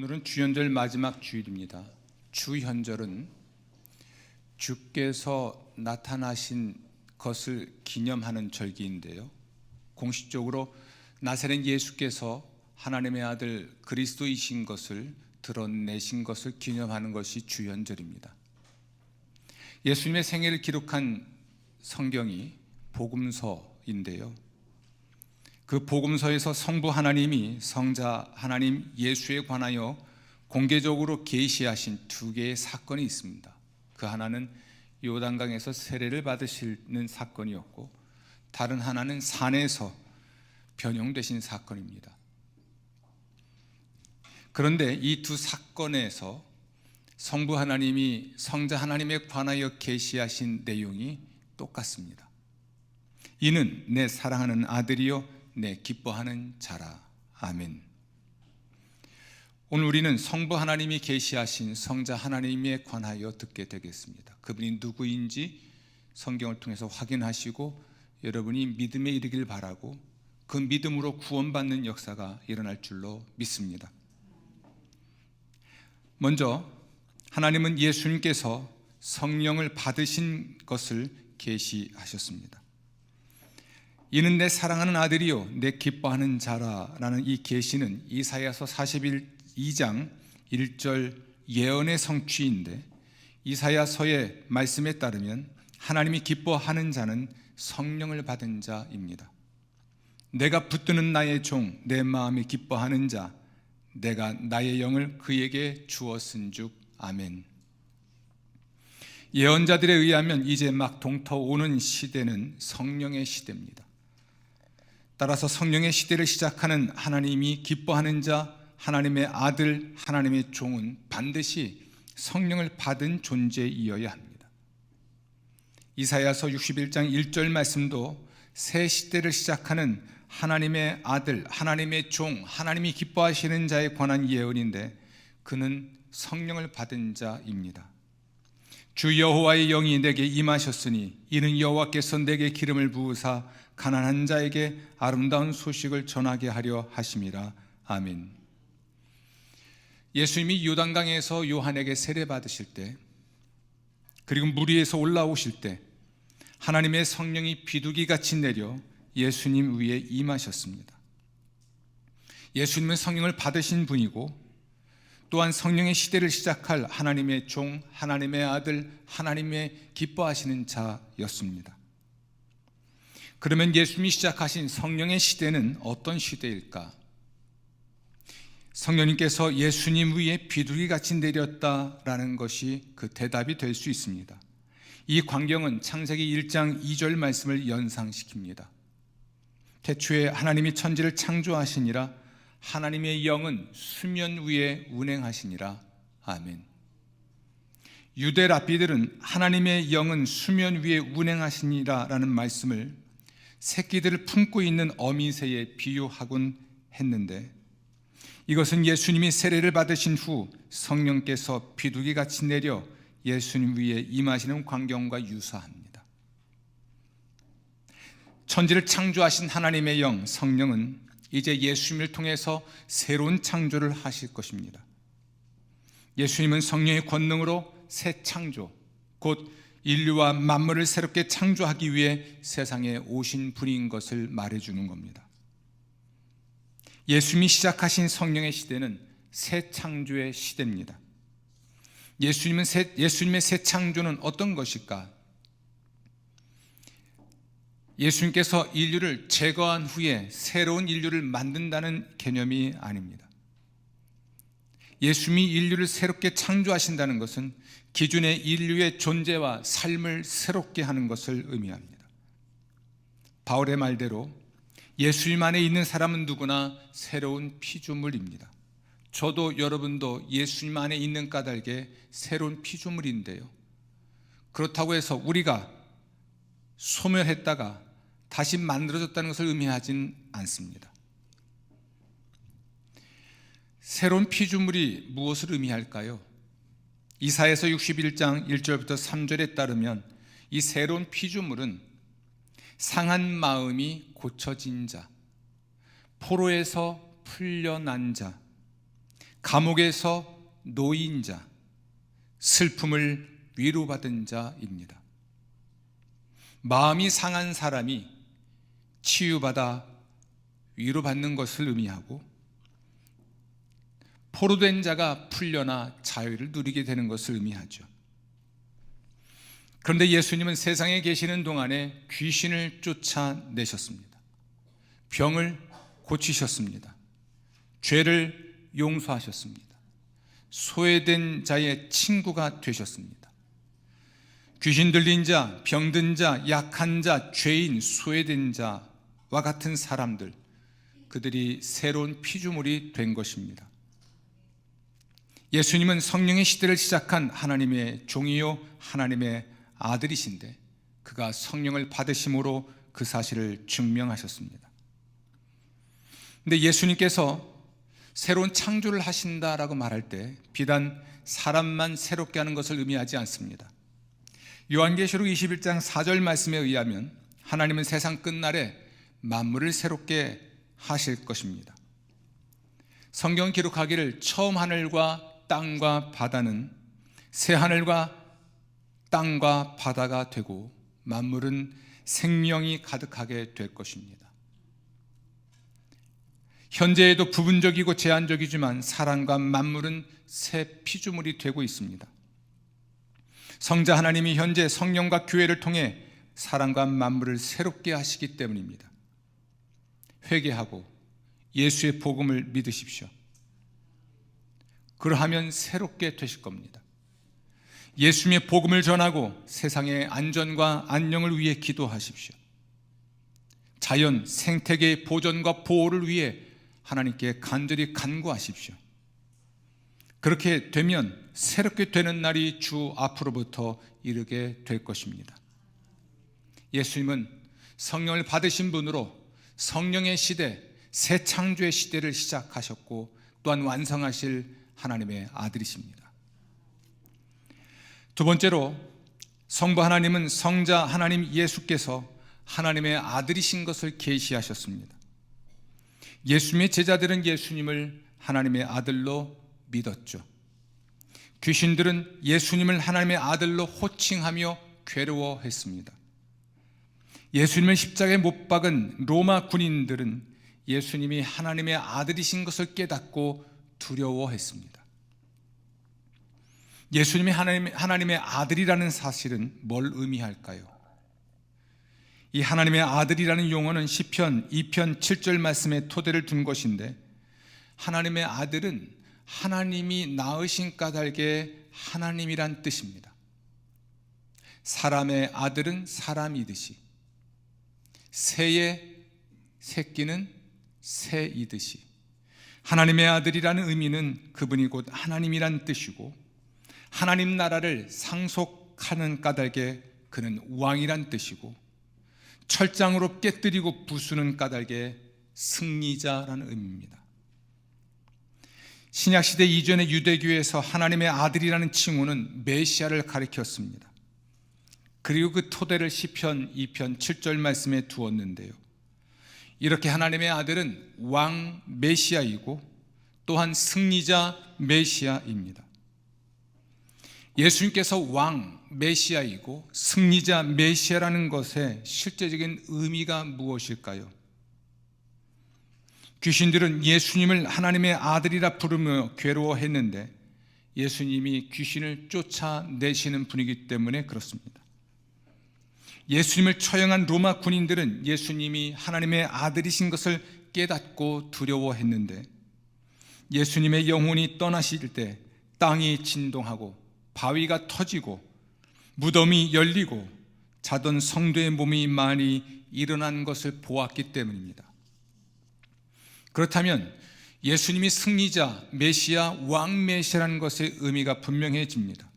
오늘은 주연절 마지막 주일입니다. 주현절은 주께서 나타나신 것을 기념하는 절기인데요. 공식적으로 나사렛 예수께서 하나님의 아들 그리스도이신 것을 드러내신 것을 기념하는 것이 주현절입니다. 예수님의 생애를 기록한 성경이 복음서인데요. 그 복음서에서 성부 하나님이 성자 하나님 예수에 관하여 공개적으로 계시하신 두 개의 사건이 있습니다. 그 하나는 요단강에서 세례를 받으시는 사건이었고 다른 하나는 산에서 변형되신 사건입니다. 그런데 이 두 사건에서 성부 하나님이 성자 하나님에 관하여 계시하신 내용이 똑같습니다. 이는 내 사랑하는 아들이요 내 기뻐하는 자라. 아멘. 오늘 우리는 성부 하나님이 계시하신 성자 하나님에 관하여 듣게 되겠습니다. 그분이 누구인지 성경을 통해서 확인하시고 여러분이 믿음에 이르길 바라고 그 믿음으로 구원받는 역사가 일어날 줄로 믿습니다. 먼저 하나님은 예수님께서 성령을 받으신 것을 계시하셨습니다. 이는 내 사랑하는 아들이요 내 기뻐하는 자라라는 이 계시는 이사야서 42장 1절 예언의 성취인데 이사야서의 말씀에 따르면 하나님이 기뻐하는 자는 성령을 받은 자입니다. 내가 붙드는 나의 종 내 마음이 기뻐하는 자 내가 나의 영을 그에게 주었은즉 아멘. 예언자들에 의하면 이제 막 동터 오는 시대는 성령의 시대입니다. 따라서 성령의 시대를 시작하는 하나님이 기뻐하는 자, 하나님의 아들, 하나님의 종은 반드시 성령을 받은 존재이어야 합니다. 이사야서 61장 1절 말씀도 새 시대를 시작하는 하나님의 아들, 하나님의 종, 하나님이 기뻐하시는 자에 관한 예언인데 그는 성령을 받은 자입니다. 주 여호와의 영이 내게 임하셨으니 이는 여호와께서 내게 기름을 부으사 가난한 자에게 아름다운 소식을 전하게 하려 하심이라. 아멘. 예수님이 요단강에서 요한에게 세례 받으실 때 그리고 물 위에서 올라오실 때 하나님의 성령이 비둘기 같이 내려 예수님 위에 임하셨습니다. 예수님은 성령을 받으신 분이고 또한 성령의 시대를 시작할 하나님의 종, 하나님의 아들, 하나님의 기뻐하시는 자였습니다. 그러면 예수님이 시작하신 성령의 시대는 어떤 시대일까? 성령님께서 예수님 위에 비둘기 같이 내렸다라는 것이 그 대답이 될 수 있습니다. 이 광경은 창세기 1장 2절 말씀을 연상시킵니다. 태초에 하나님이 천지를 창조하시니라 하나님의 영은 수면 위에 운행하시니라. 아멘. 유대 랍비들은 하나님의 영은 수면 위에 운행하시니라라는 말씀을 새끼들을 품고 있는 어미새에 비유하곤 했는데 이것은 예수님이 세례를 받으신 후 성령께서 비둘기 같이 내려 예수님 위에 임하시는 광경과 유사합니다. 천지를 창조하신 하나님의 영 성령은 이제 예수님을 통해서 새로운 창조를 하실 것입니다. 예수님은 성령의 권능으로 새 창조, 곧 인류와 만물을 새롭게 창조하기 위해 세상에 오신 분인 것을 말해주는 겁니다. 예수님이 시작하신 성령의 시대는 새 창조의 시대입니다. 예수님은 새, 예수님의 새 창조는 어떤 것일까? 예수님께서 인류를 제거한 후에 새로운 인류를 만든다는 개념이 아닙니다. 예수님이 인류를 새롭게 창조하신다는 것은 기존의 인류의 존재와 삶을 새롭게 하는 것을 의미합니다. 바울의 말대로 예수님 안에 있는 사람은 누구나 새로운 피조물입니다. 저도 여러분도 예수님 안에 있는 까닭에 새로운 피조물인데요. 그렇다고 해서 우리가 소멸했다가 다시 만들어졌다는 것을 의미하진 않습니다. 새로운 피조물이 무엇을 의미할까요? 이사에서 61장 1절부터 3절에 따르면 이 새로운 피조물은 상한 마음이 고쳐진 자, 포로에서 풀려난 자, 감옥에서 노인 자, 슬픔을 위로받은 자입니다. 마음이 상한 사람이 치유받아 위로받는 것을 의미하고 포로된 자가 풀려나 자유를 누리게 되는 것을 의미하죠. 그런데 예수님은 세상에 계시는 동안에 귀신을 쫓아내셨습니다. 병을 고치셨습니다. 죄를 용서하셨습니다. 소외된 자의 친구가 되셨습니다. 귀신 들린 자, 병든 자, 약한 자, 죄인, 소외된 자와 같은 사람들, 그들이 새로운 피조물이 된 것입니다. 예수님은 성령의 시대를 시작한 하나님의 종이요 하나님의 아들이신데 그가 성령을 받으심으로 그 사실을 증명하셨습니다. 근데 예수님께서 새로운 창조를 하신다라고 말할 때 비단 사람만 새롭게 하는 것을 의미하지 않습니다. 요한계시록 21장 4절 말씀에 의하면 하나님은 세상 끝날에 만물을 새롭게 하실 것입니다. 성경 기록하기를 처음 하늘과 땅과 바다는 새 하늘과 땅과 바다가 되고 만물은 생명이 가득하게 될 것입니다. 현재에도 부분적이고 제한적이지만 사랑과 만물은 새 피조물이 되고 있습니다. 성자 하나님이 현재 성령과 교회를 통해 사랑과 만물을 새롭게 하시기 때문입니다. 회개하고 예수의 복음을 믿으십시오. 그러하면 새롭게 되실 겁니다. 예수님의 복음을 전하고 세상의 안전과 안녕을 위해 기도하십시오. 자연, 생태계의 보존과 보호를 위해 하나님께 간절히 간구하십시오. 그렇게 되면 새롭게 되는 날이 주 앞으로부터 이르게 될 것입니다. 예수님은 성령을 받으신 분으로 성령의 시대, 새 창조의 시대를 시작하셨고 또한 완성하실 하나님의 아들이십니다. 두 번째로 성부 하나님은 성자 하나님 예수께서 하나님의 아들이신 것을 계시하셨습니다. 예수님의 제자들은 예수님을 하나님의 아들로 믿었죠. 귀신들은 예수님을 하나님의 아들로 호칭하며 괴로워했습니다. 예수님을 십자가에 못 박은 로마 군인들은 예수님이 하나님의 아들이신 것을 깨닫고 두려워했습니다. 예수님이 하나님, 하나님의 아들이라는 사실은 뭘 의미할까요? 이 하나님의 아들이라는 용어는 시편 2편 7절 말씀에 토대를 둔 것인데 하나님의 아들은 하나님이 낳으신 까닭에 하나님이란 뜻입니다. 사람의 아들은 사람이듯이 새의 새끼는 새이듯이 하나님의 아들이라는 의미는 그분이 곧 하나님이란 뜻이고 하나님 나라를 상속하는 까닭에 그는 왕이란 뜻이고 철장으로 깨뜨리고 부수는 까닭에 승리자라는 의미입니다. 신약 시대 이전의 유대교에서 하나님의 아들이라는 칭호는 메시아를 가리켰습니다. 그리고 그 토대를 시편 2편 7절 말씀에 두었는데요. 이렇게 하나님의 아들은 왕 메시아이고 또한 승리자 메시아입니다. 예수님께서 왕 메시아이고 승리자 메시아라는 것의 실제적인 의미가 무엇일까요? 귀신들은 예수님을 하나님의 아들이라 부르며 괴로워했는데 예수님이 귀신을 쫓아내시는 분이기 때문에 그렇습니다. 예수님을 처형한 로마 군인들은 예수님이 하나님의 아들이신 것을 깨닫고 두려워했는데 예수님의 영혼이 떠나실 때 땅이 진동하고 바위가 터지고 무덤이 열리고 자던 성도의 몸이 많이 일어난 것을 보았기 때문입니다. 그렇다면 예수님이 승리자, 메시아, 왕 메시아라는 것의 의미가 분명해집니다.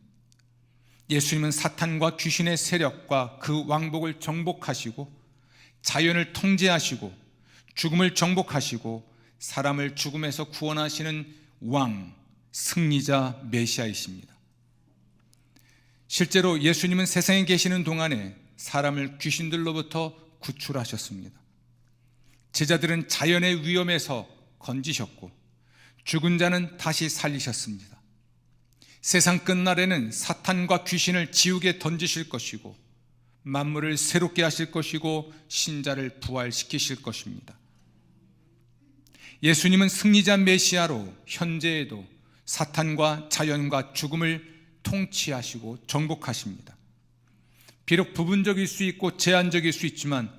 예수님은 사탄과 귀신의 세력과 그 왕복을 정복하시고 자연을 통제하시고 죽음을 정복하시고 사람을 죽음에서 구원하시는 왕, 승리자 메시아이십니다. 실제로 예수님은 세상에 계시는 동안에 사람을 귀신들로부터 구출하셨습니다. 제자들은 자연의 위험에서 건지셨고 죽은 자는 다시 살리셨습니다. 세상 끝날에는 사탄과 귀신을 지옥에 던지실 것이고 만물을 새롭게 하실 것이고 신자를 부활시키실 것입니다. 예수님은 승리자 메시아로 현재에도 사탄과 자연과 죽음을 통치하시고 정복하십니다. 비록 부분적일 수 있고 제한적일 수 있지만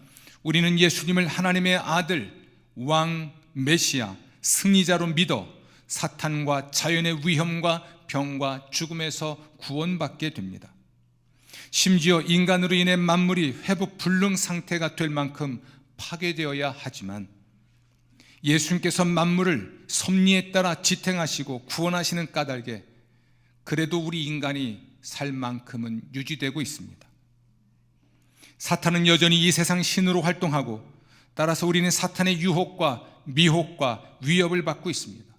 우리는 예수님을 하나님의 아들, 왕, 메시아, 승리자로 믿어 사탄과 자연의 위험과 병과 죽음에서 구원받게 됩니다. 심지어 인간으로 인해 만물이 회복 불능 상태가 될 만큼 파괴되어야 하지만 예수님께서 만물을 섭리에 따라 지탱하시고 구원하시는 까닭에 그래도 우리 인간이 살 만큼은 유지되고 있습니다. 사탄은 여전히 이 세상 신으로 활동하고 따라서 우리는 사탄의 유혹과 미혹과 위협을 받고 있습니다.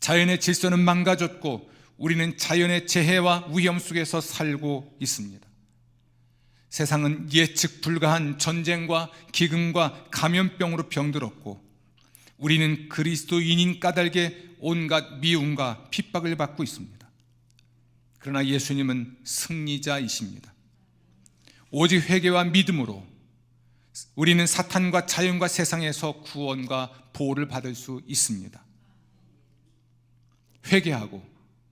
자연의 질서는 망가졌고 우리는 자연의 재해와 위험 속에서 살고 있습니다. 세상은 예측 불가한 전쟁과 기근과 감염병으로 병들었고 우리는 그리스도인인 까닭에 온갖 미움과 핍박을 받고 있습니다. 그러나 예수님은 승리자이십니다. 오직 회개와 믿음으로 우리는 사탄과 자연과 세상에서 구원과 보호를 받을 수 있습니다. 회개하고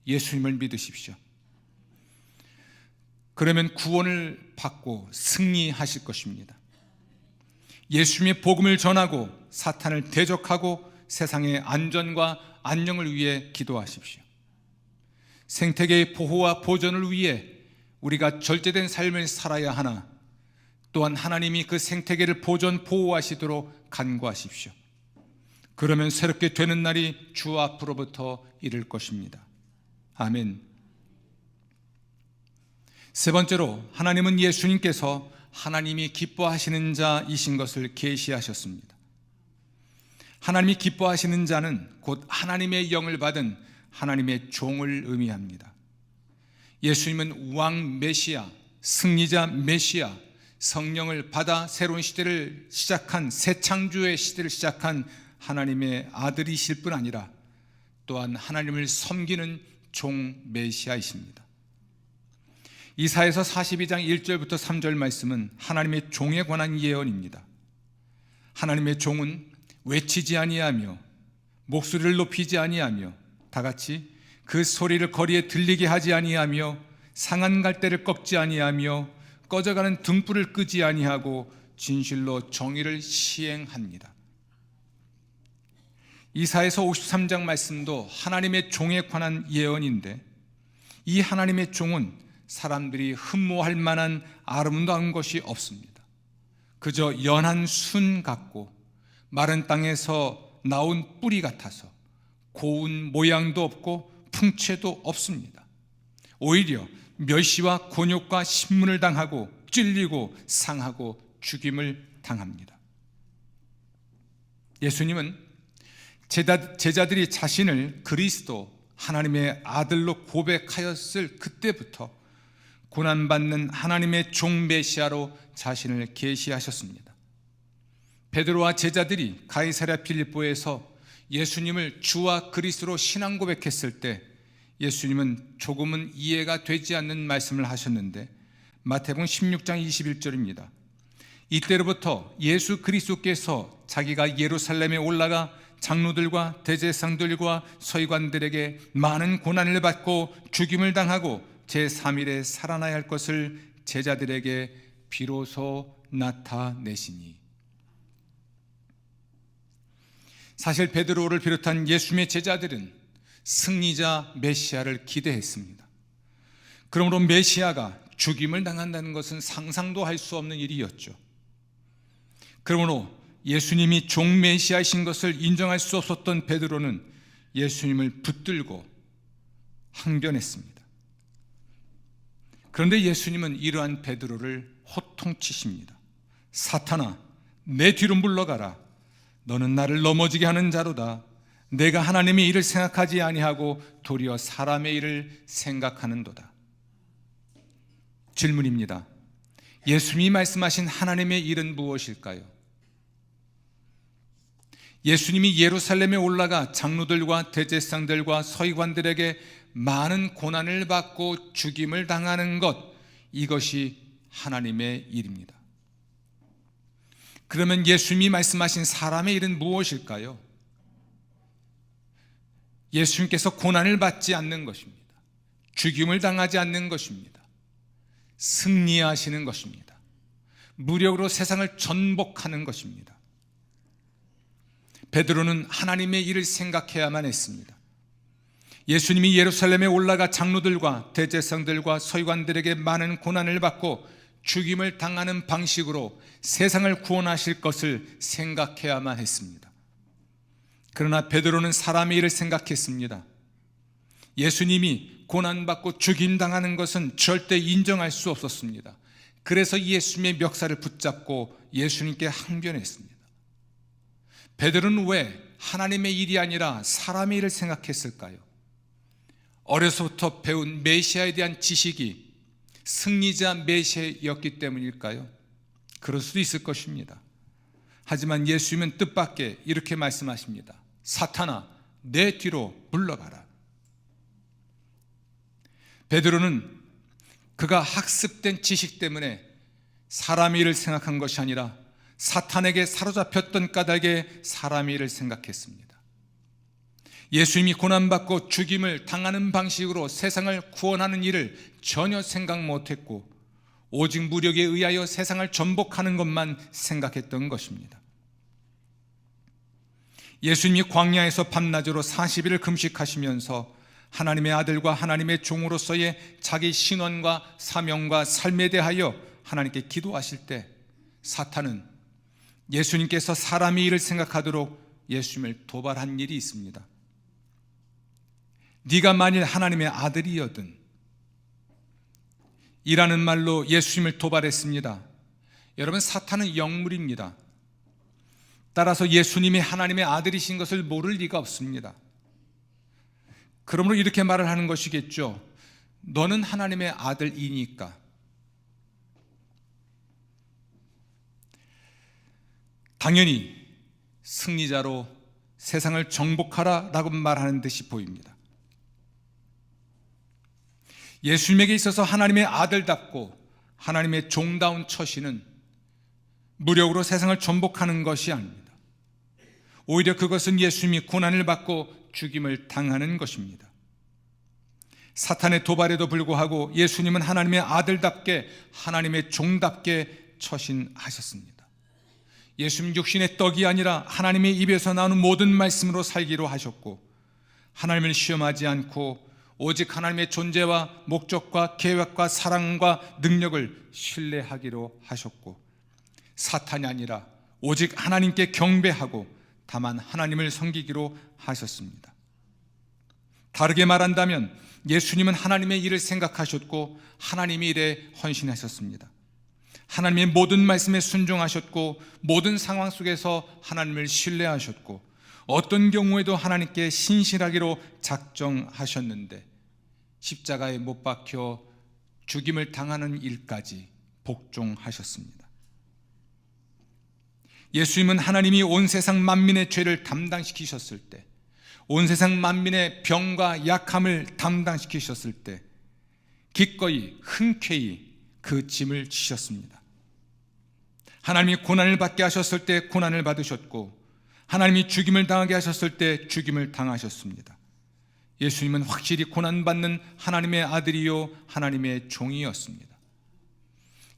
예수님을 믿으십시오. 그러면 구원을 받고 승리하실 것입니다. 예수님의 복음을 전하고 사탄을 대적하고 세상의 안전과 안녕을 위해 기도하십시오. 생태계의 보호와 보존을 위해 우리가 절제된 삶을 살아야 하나 또한 하나님이 그 생태계를 보존 보호하시도록 간구하십시오. 그러면 새롭게 되는 날이 주 앞으로부터 이를 것입니다. 아멘. 세 번째로 하나님은 예수님께서 하나님이 기뻐하시는 자이신 것을 계시하셨습니다. 하나님이 기뻐하시는 자는 곧 하나님의 영을 받은 하나님의 종을 의미합니다. 예수님은 왕 메시아, 승리자 메시아, 성령을 받아 새로운 시대를 시작한 새 창조의 시대를 시작한 하나님의 아들이실 뿐 아니라 또한 하나님을 섬기는 종 메시아이십니다. 이사에서 42장 1절부터 3절 말씀은 하나님의 종에 관한 예언입니다. 하나님의 종은 외치지 아니하며 목소리를 높이지 아니하며 다 같이 그 소리를 거리에 들리게 하지 아니하며 상한 갈대를 꺾지 아니하며 꺼져가는 등불을 끄지 아니하고 진실로 정의를 시행합니다. 이사에서 53장 말씀도 하나님의 종에 관한 예언인데 이 하나님의 종은 사람들이 흠모할 만한 아름다운 것이 없습니다. 그저 연한 순 같고 마른 땅에서 나온 뿌리 같아서 고운 모양도 없고 풍채도 없습니다. 오히려 멸시와 곤욕과 신문을 당하고 찔리고 상하고 죽임을 당합니다. 예수님은 제자, 제자들이 자신을 그리스도 하나님의 아들로 고백하였을 그때부터 고난받는 하나님의 종 메시아로 자신을 계시하셨습니다. 베드로와 제자들이 가이사랴 필립보에서 예수님을 주와 그리스도로 신앙 고백했을 때 예수님은 조금은 이해가 되지 않는 말씀을 하셨는데 마태복음 16장 21절입니다. 이때로부터 예수 그리스도께서 자기가 예루살렘에 올라가 장로들과 대제상들과 서기관들에게 많은 고난을 받고 죽임을 당하고 제3일에 살아나야 할 것을 제자들에게 비로소 나타내시니 사실 베드로를 비롯한 예수님의 제자들은 승리자 메시아를 기대했습니다. 그러므로 메시아가 죽임을 당한다는 것은 상상도 할 수 없는 일이었죠. 그러므로 예수님이 종 메시아이신 것을 인정할 수 없었던 베드로는 예수님을 붙들고 항변했습니다. 그런데 예수님은 이러한 베드로를 호통치십니다. 사탄아, 내 뒤로 물러가라. 너는 나를 넘어지게 하는 자로다. 내가 하나님의 일을 생각하지 아니하고 도리어 사람의 일을 생각하는도다. 질문입니다. 예수님이 말씀하신 하나님의 일은 무엇일까요? 예수님이 예루살렘에 올라가 장로들과 대제사장들과 서기관들에게 많은 고난을 받고 죽임을 당하는 것 이것이 하나님의 일입니다. 그러면 예수님이 말씀하신 사람의 일은 무엇일까요? 예수님께서 고난을 받지 않는 것입니다. 죽임을 당하지 않는 것입니다. 승리하시는 것입니다. 무력으로 세상을 전복하는 것입니다. 베드로는 하나님의 일을 생각해야만 했습니다. 예수님이 예루살렘에 올라가 장로들과 대제사장들과 서기관들에게 많은 고난을 받고 죽임을 당하는 방식으로 세상을 구원하실 것을 생각해야만 했습니다. 그러나 베드로는 사람의 일을 생각했습니다. 예수님이 고난받고 죽임당하는 것은 절대 인정할 수 없었습니다. 그래서 예수님의 멱살을 붙잡고 예수님께 항변했습니다. 베드로는 왜 하나님의 일이 아니라 사람의 일을 생각했을까요? 어려서부터 배운 메시아에 대한 지식이 승리자 메시아였기 때문일까요? 그럴 수도 있을 것입니다. 하지만 예수님은 뜻밖의 이렇게 말씀하십니다. 사탄아, 내 뒤로 물러가라. 베드로는 그가 학습된 지식 때문에 사람의 일을 생각한 것이 아니라 사탄에게 사로잡혔던 까닭에 사람의 일을 생각했습니다. 예수님이 고난받고 죽임을 당하는 방식으로 세상을 구원하는 일을 전혀 생각 못했고 오직 무력에 의하여 세상을 전복하는 것만 생각했던 것입니다. 예수님이 광야에서 밤낮으로 40일을 금식하시면서 하나님의 아들과 하나님의 종으로서의 자기 신원과 사명과 삶에 대하여 하나님께 기도하실 때 사탄은 예수님께서 사람의 일을 생각하도록 예수님을 도발한 일이 있습니다. 네가 만일 하나님의 아들이여든 이라는 말로 예수님을 도발했습니다. 여러분 사탄은 영물입니다. 따라서 예수님이 하나님의 아들이신 것을 모를 리가 없습니다. 그러므로 이렇게 말을 하는 것이겠죠. 너는 하나님의 아들이니까. 당연히 승리자로 세상을 정복하라 라고 말하는 듯이 보입니다. 예수님에게 있어서 하나님의 아들답고 하나님의 종다운 처신은 무력으로 세상을 전복하는 것이 아닙니다. 오히려 그것은 예수님이 고난을 받고 죽임을 당하는 것입니다. 사탄의 도발에도 불구하고 예수님은 하나님의 아들답게 하나님의 종답게 처신하셨습니다. 예수님 육신의 떡이 아니라 하나님의 입에서 나오는 모든 말씀으로 살기로 하셨고 하나님을 시험하지 않고 오직 하나님의 존재와 목적과 계획과 사랑과 능력을 신뢰하기로 하셨고 사탄이 아니라 오직 하나님께 경배하고 다만 하나님을 섬기기로 하셨습니다. 다르게 말한다면 예수님은 하나님의 일을 생각하셨고 하나님의 일에 헌신하셨습니다. 하나님의 모든 말씀에 순종하셨고 모든 상황 속에서 하나님을 신뢰하셨고 어떤 경우에도 하나님께 신실하기로 작정하셨는데 십자가에 못 박혀 죽임을 당하는 일까지 복종하셨습니다. 예수님은 하나님이 온 세상 만민의 죄를 담당시키셨을 때, 온 세상 만민의 병과 약함을 담당시키셨을 때, 기꺼이 흔쾌히 그 짐을 지셨습니다. 하나님이 고난을 받게 하셨을 때 고난을 받으셨고, 하나님이 죽임을 당하게 하셨을 때 죽임을 당하셨습니다. 예수님은 확실히 고난받는 하나님의 아들이요 하나님의 종이었습니다.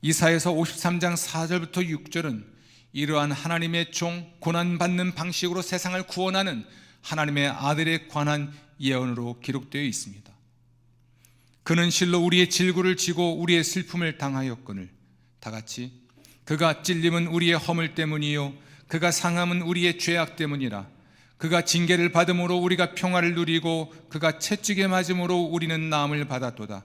이사에서 53장 4절부터 6절은 이러한 하나님의 종 고난받는 방식으로 세상을 구원하는 하나님의 아들에 관한 예언으로 기록되어 있습니다. 그는 실로 우리의 질구를 지고 우리의 슬픔을 당하였거늘 다 같이 그가 찔림은 우리의 허물 때문이요 그가 상함은 우리의 죄악 때문이라 그가 징계를 받음으로 우리가 평화를 누리고 그가 채찍에 맞음으로 우리는 나음을 받았도다.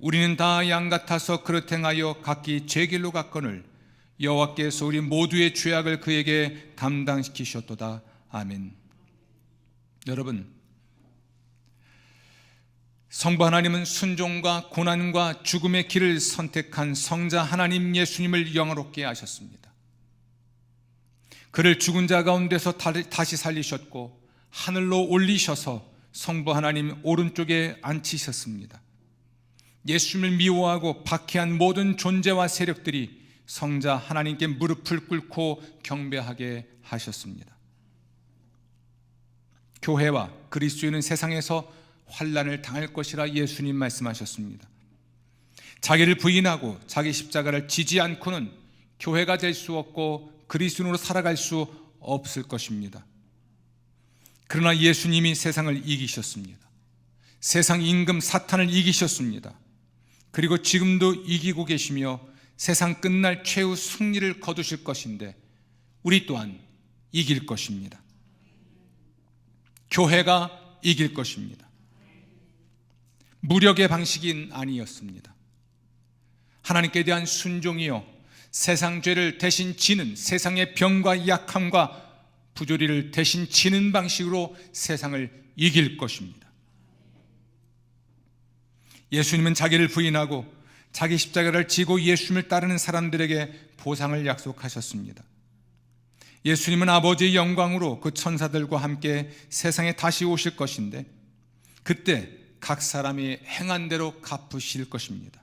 우리는 다 양 같아서 그릇 행하여 각기 제 길로 갔거늘 여호와께서 우리 모두의 죄악을 그에게 감당시키셨도다. 아멘. 여러분, 성부 하나님은 순종과 고난과 죽음의 길을 선택한 성자 하나님 예수님을 영화롭게 하셨습니다. 그를 죽은 자 가운데서 다- 다시 살리셨고 하늘로 올리셔서 성부 하나님 오른쪽에 앉히셨습니다. 예수님을 미워하고 박해한 모든 존재와 세력들이 성자 하나님께 무릎을 꿇고 경배하게 하셨습니다. 교회와 그리스도인은 세상에서 환란을 당할 것이라 예수님 말씀하셨습니다. 자기를 부인하고 자기 십자가를 지지 않고는 교회가 될 수 없고 그리스도인으로 살아갈 수 없을 것입니다. 그러나 예수님이 세상을 이기셨습니다. 세상 임금 사탄을 이기셨습니다. 그리고 지금도 이기고 계시며 세상 끝날 최후 승리를 거두실 것인데 우리 또한 이길 것입니다. 교회가 이길 것입니다. 무력의 방식인 아니었습니다. 하나님께 대한 순종이요 세상 죄를 대신 지는 세상의 병과 약함과 부조리를 대신 지는 방식으로 세상을 이길 것입니다. 예수님은 자기를 부인하고 자기 십자가를 지고 예수님을 따르는 사람들에게 보상을 약속하셨습니다. 예수님은 아버지의 영광으로 그 천사들과 함께 세상에 다시 오실 것인데 그때 각 사람이 행한 대로 갚으실 것입니다.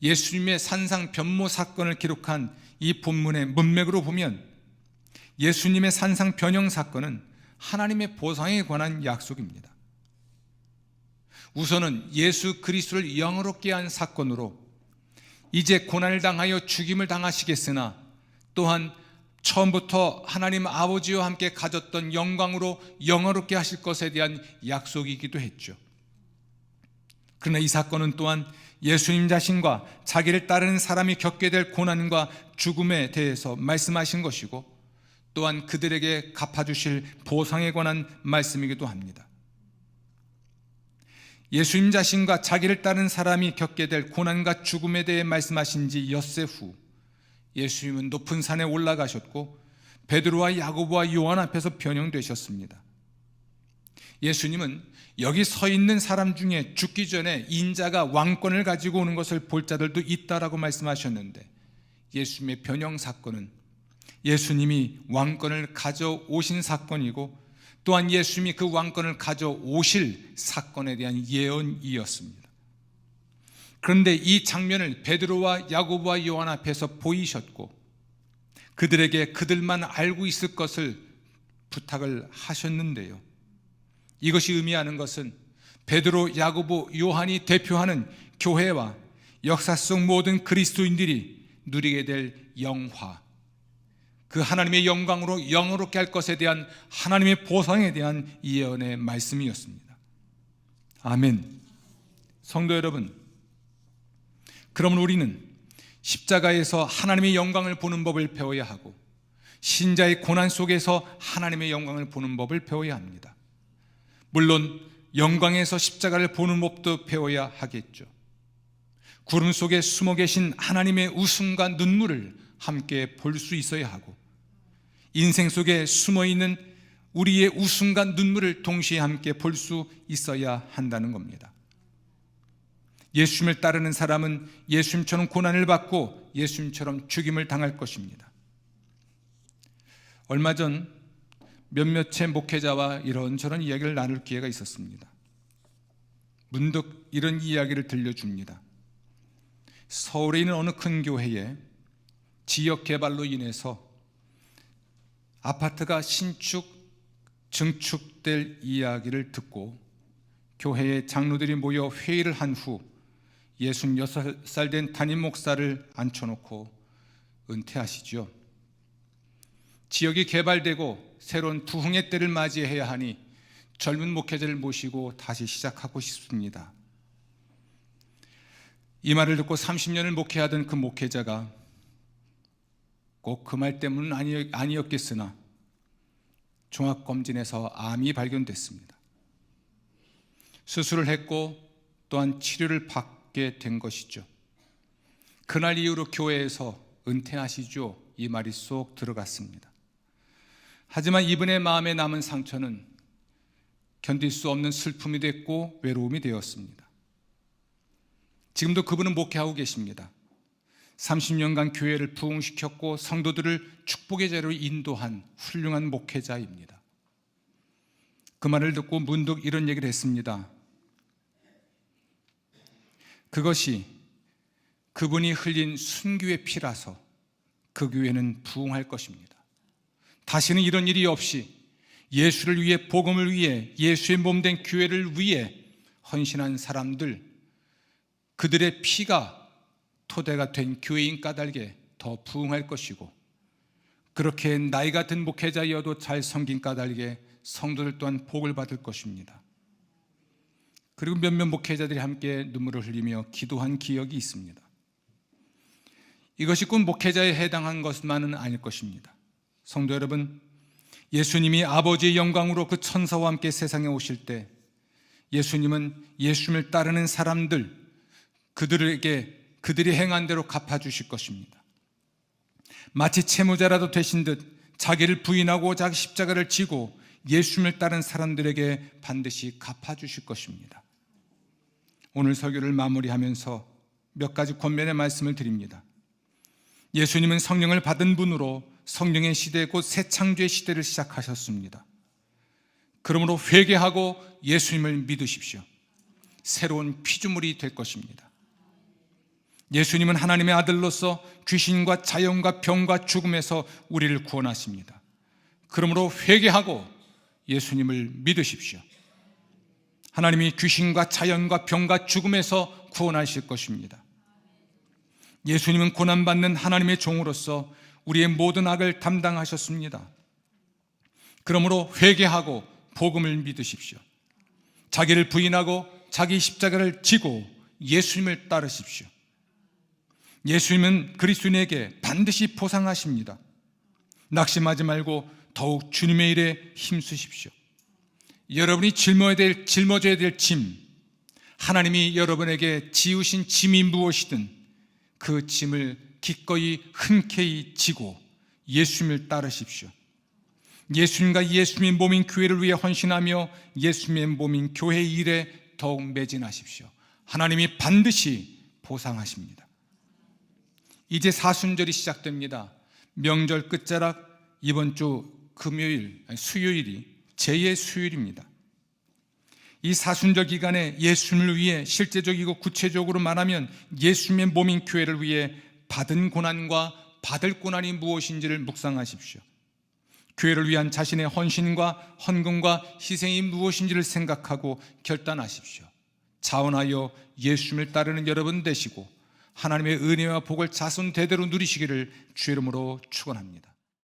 예수님의 산상 변모 사건을 기록한 이 본문의 문맥으로 보면 예수님의 산상 변형 사건은 하나님의 보상에 관한 약속입니다. 우선은 예수 그리스도를 영어롭게 한 사건으로 이제 고난을 당하여 죽임을 당하시겠으나 또한 처음부터 하나님 아버지와 함께 가졌던 영광으로 영어롭게 하실 것에 대한 약속이기도 했죠. 그러나 이 사건은 또한 예수님 자신과 자기를 따르는 사람이 겪게 될 고난과 죽음에 대해서 말씀하신 것이고 또한 그들에게 갚아주실 보상에 관한 말씀이기도 합니다. 예수님 자신과 자기를 따르는 사람이 겪게 될 고난과 죽음에 대해 말씀하신 지 엿새 후 예수님은 높은 산에 올라가셨고 베드로와 야고보와 요한 앞에서 변형되셨습니다. 예수님은 여기 서 있는 사람 중에 죽기 전에 인자가 왕권을 가지고 오는 것을 볼 자들도 있다라고 말씀하셨는데 예수님의 변형 사건은 예수님이 왕권을 가져오신 사건이고 또한 예수님이 그 왕권을 가져오실 사건에 대한 예언이었습니다. 그런데 이 장면을 베드로와 야고보와 요한 앞에서 보이셨고 그들에게 그들만 알고 있을 것을 부탁을 하셨는데요. 이것이 의미하는 것은 베드로, 야고보, 요한이 대표하는 교회와 역사 속 모든 그리스도인들이 누리게 될 영화, 그 하나님의 영광으로 영어롭게 할 것에 대한 하나님의 보상에 대한 예언의 말씀이었습니다. 아멘. 성도 여러분, 그러면 우리는 십자가에서 하나님의 영광을 보는 법을 배워야 하고 신자의 고난 속에서 하나님의 영광을 보는 법을 배워야 합니다. 물론 영광에서 십자가를 보는 법도 배워야 하겠죠. 구름 속에 숨어 계신 하나님의 웃음과 눈물을 함께 볼 수 있어야 하고 인생 속에 숨어 있는 우리의 웃음과 눈물을 동시에 함께 볼 수 있어야 한다는 겁니다. 예수님을 따르는 사람은 예수님처럼 고난을 받고 예수님처럼 죽임을 당할 것입니다. 얼마 전 몇몇의 목회자와 이런저런 이야기를 나눌 기회가 있었습니다. 문득 이런 이야기를 들려줍니다. 서울에 있는 어느 큰 교회에 지역 개발로 인해서 아파트가 신축, 증축될 이야기를 듣고 교회의 장로들이 모여 회의를 한 후 66살 된 담임 목사를 앉혀놓고 은퇴하시죠. 지역이 개발되고 새로운 부흥의 때를 맞이해야 하니 젊은 목회자를 모시고 다시 시작하고 싶습니다. 이 말을 듣고 30년을 목회하던 그 목회자가 꼭 그 말 때문은 아니, 아니었겠으나 종합검진에서 암이 발견됐습니다. 수술을 했고 또한 치료를 받 게 된 것이죠. 그날 이후로 교회에서 은퇴하시죠. 이 말이 쏙 들어갔습니다. 하지만 이분의 마음에 남은 상처는 견딜 수 없는 슬픔이 됐고 외로움이 되었습니다. 지금도 그분은 목회하고 계십니다. 30년간 교회를 부흥시켰고 성도들을 축복의 자로 인도한 훌륭한 목회자입니다. 그 말을 듣고 문득 이런 얘기를 했습니다. 그것이 그분이 흘린 순교의 피라서 그 교회는 부흥할 것입니다. 다시는 이런 일이 없이 예수를 위해 복음을 위해 예수의 몸된 교회를 위해 헌신한 사람들 그들의 피가 토대가 된 교회인 까닭에 더 부흥할 것이고 그렇게 나이 같은 목회자여도 잘 섬긴 까닭에 성도들 또한 복을 받을 것입니다. 그리고 몇몇 목회자들이 함께 눈물을 흘리며 기도한 기억이 있습니다. 이것이 꼭 목회자에 해당한 것만은 아닐 것입니다. 성도 여러분, 예수님이 아버지의 영광으로 그 천사와 함께 세상에 오실 때 예수님은 예수님을 따르는 사람들 그들에게 그들이 행한 대로 갚아 주실 것입니다. 마치 채무자라도 되신 듯 자기를 부인하고 자기 십자가를 지고 예수님을 따른 사람들에게 반드시 갚아 주실 것입니다. 오늘 설교를 마무리하면서 몇 가지 권면의 말씀을 드립니다. 예수님은 성령을 받은 분으로 성령의 시대 곧새 창조의 시대를 시작하셨습니다. 그러므로 회개하고 예수님을 믿으십시오. 새로운 피조물이 될 것입니다. 예수님은 하나님의 아들로서 귀신과 자연과 병과 죽음에서 우리를 구원하십니다. 그러므로 회개하고 예수님을 믿으십시오. 하나님이 귀신과 자연과 병과 죽음에서 구원하실 것입니다. 예수님은 고난받는 하나님의 종으로서 우리의 모든 악을 담당하셨습니다. 그러므로 회개하고 복음을 믿으십시오. 자기를 부인하고 자기 십자가를 지고 예수님을 따르십시오. 예수님은 그리스도인에게 반드시 보상하십니다. 낙심하지 말고 더욱 주님의 일에 힘쓰십시오. 여러분이 짊어야 될, 짊어져야 될 짐, 하나님이 여러분에게 지우신 짐이 무엇이든 그 짐을 기꺼이 흔쾌히 지고 예수님을 따르십시오. 예수님과 예수님의 몸인 교회를 위해 헌신하며 예수님의 몸인 교회 일에 더욱 매진하십시오. 하나님이 반드시 보상하십니다. 이제 사순절이 시작됩니다. 명절 끝자락 이번 주 금요일, 수요일이 제2의 수요일입니다. 이 사순절 기간에 예수님을 위해 실제적이고 구체적으로 말하면 예수님의 몸인 교회를 위해 받은 고난과 받을 고난이 무엇인지를 묵상하십시오. 교회를 위한 자신의 헌신과 헌금과 희생이 무엇인지를 생각하고 결단하십시오. 자원하여 예수님을 따르는 여러분 되시고 하나님의 은혜와 복을 자손 대대로 누리시기를 주 이름으로 축원합니다.